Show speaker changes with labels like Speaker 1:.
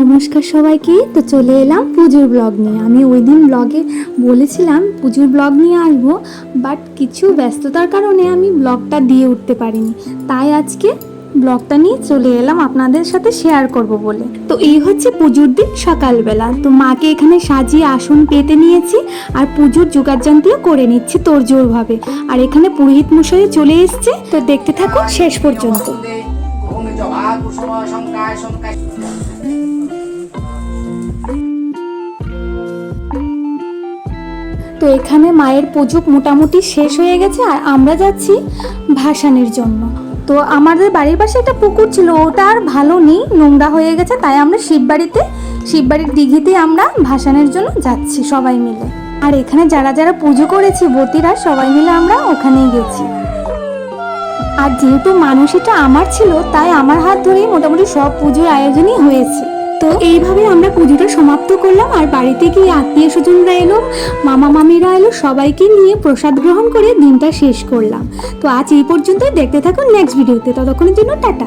Speaker 1: নমস্কার সবাইকে। তো চলে এলাম পুজোর ব্লগ নিয়ে। আমি ওই দিন ব্লগে বলেছিলাম পুজোর ব্লগ নিয়ে আসব, বাট কিছু ব্যস্ততার কারণে আমি ব্লগটা দিয়ে উঠতে পারিনি। তাই আজকে ব্লগটা নিয়ে চলে এলাম আপনাদের সাথে শেয়ার করব বলে। তো এই হচ্ছে পুজোর দিন সকালবেলা। তো মাকে এখানে সাজিয়ে আসন পেতে নিয়েছি আর পুজোর যোগাযান্তিও করে নিচ্ছি তোড়জোড়ভাবে। আর এখানে পুরোহিত মশাই চলে এসছে। তো দেখতে থাকুন শেষ পর্যন্ত। তো এখানে মায়ের পুজো মোটামুটি শেষ হয়ে গেছে আর আমরা যাচ্ছি ভাসানের জন্য। তো আমাদের বাড়ির পাশে একটা পুকুর ছিল, ওটা আর ভালো নেই, নোংরা হয়ে গেছে, তাই আমরা শিববাড়িতে, শিববাড়ির দিঘিতে আমরা ভাসানের জন্য যাচ্ছি সবাই মিলে। আর এখানে যারা যারা পুজো করেছি বতিরা সবাই মিলে আমরা ওখানেই গেছি। আর যেহেতু মানুষটা আমার ছিল, তাই আমার হাত ধরেই মোটামুটি সব পুজোর আয়োজনই হয়েছে। তো এইভাবে আমরা পুজোটা সমাপ্ত করলাম আর বাড়িতে গিয়ে আত্মীয় স্বজনরা এলো, মামা মামিরা এলো, সবাইকে নিয়ে প্রসাদ গ্রহণ করে দিনটা শেষ করলাম। তো আজ এই পর্যন্তই, দেখতে থাকুন নেক্সট ভিডিওতে ততক্ষণের জন্য টাটা।